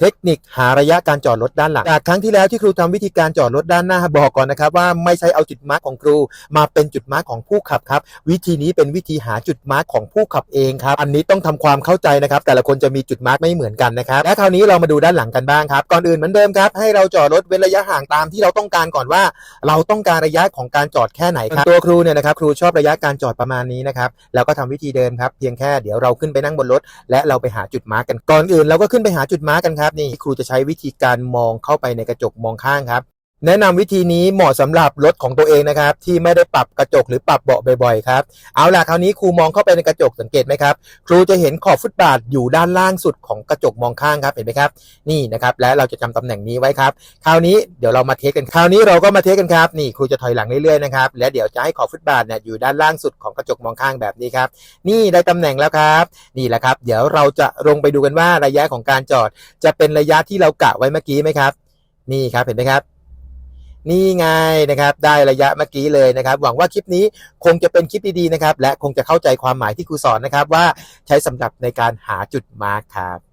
เทคนิคหาระยะการจอดรถด้านหลัง จากครั้งที่แล้วที่ครูทำวิธีการจอดรถด้านหน้าบอกก่อนนะครับว่าไม่ใช่เอาจุดมาร์กของครู มาเป็นจุดมาร์กของผู้ขับครับ วิธีนี้เป็นวิธีหาจุดมาร์กของผู้ขับเองครับ อันนี้ต้องทำความเข้าใจนะครับ แต่ละคนจะมีจุดมาร์กไม่เหมือนกันนะครับ และคราวนี้เรามาดูด้านหลังกันบ้างครับ ก่อนอื่นเหมือนเดิมครับ ให้เราจอดรถเว้นระยะห่างตามที่เราต้องการก่อนว่า เราต้องการระยะของการจอดแค่ไหนครับ ตัวครูเนี่ยนะครับครูชอบระยะการจอดประมาณนี้นะครับ แล้วก็ทำวิธีเดิมครับ เพียงแค่เดี๋ยวเราขึ้นไปนั่งบนรถและเราไปหาจุดมาร์กกันก่อนอื่นเราก็ขึ้นไปหาจุดมาร์กกันครับนี่ครูจะใช้วิธีการมองเข้าไปในกระจกมองข้างครับ แนะนำวิธีนี้เหมาะสำหรับรถของตัวเองนะครับ ที่ไม่ได้ปรับกระจกหรือปรับเบาะบ่อยๆครับเอาล่ะคราวนี้ครูมองเข้าไปในกระจกสังเกตไหมครับ ครูจะเห็นขอบฟุตบาทอยู่ด้านล่างสุดของกระจกมองข้างครับเห็นไหมครับ นี่นะครับ และเราจะจำตำแหน่งนี้ไว้ครับ คราวนี้เดี๋ยวเรามาเทสกันคราวนี้เราก็มาเทสกันครับนี่ครูจะถอยหลังเรื่อยๆนะครับและเดี๋ยวจะให้ขอบฟุตบาทเนี่ยอยู่ด้านล่างสุดของกระจกมองข้างแบบนี้ครับ นี่ได้ตำแหน่งแล้วครับ นี่แหละครับ เดี๋ยวเราจะลงไปดูกันว่าระยะของการจอด จะเป็นระยะที่เรากะไว้เมื่อกี้ไหมครับ นี่ครับเห็นไหมครับ นี่ไงนะครับได้ระยะเมื่อกี้เลยนะครับ หวังว่าคลิปนี้คงจะเป็นคลิปดีๆนะครับ และคงจะเข้าใจความหมายที่ครูสอนนะครับว่าใช้สำหรับในการหาจุดมาร์คครับ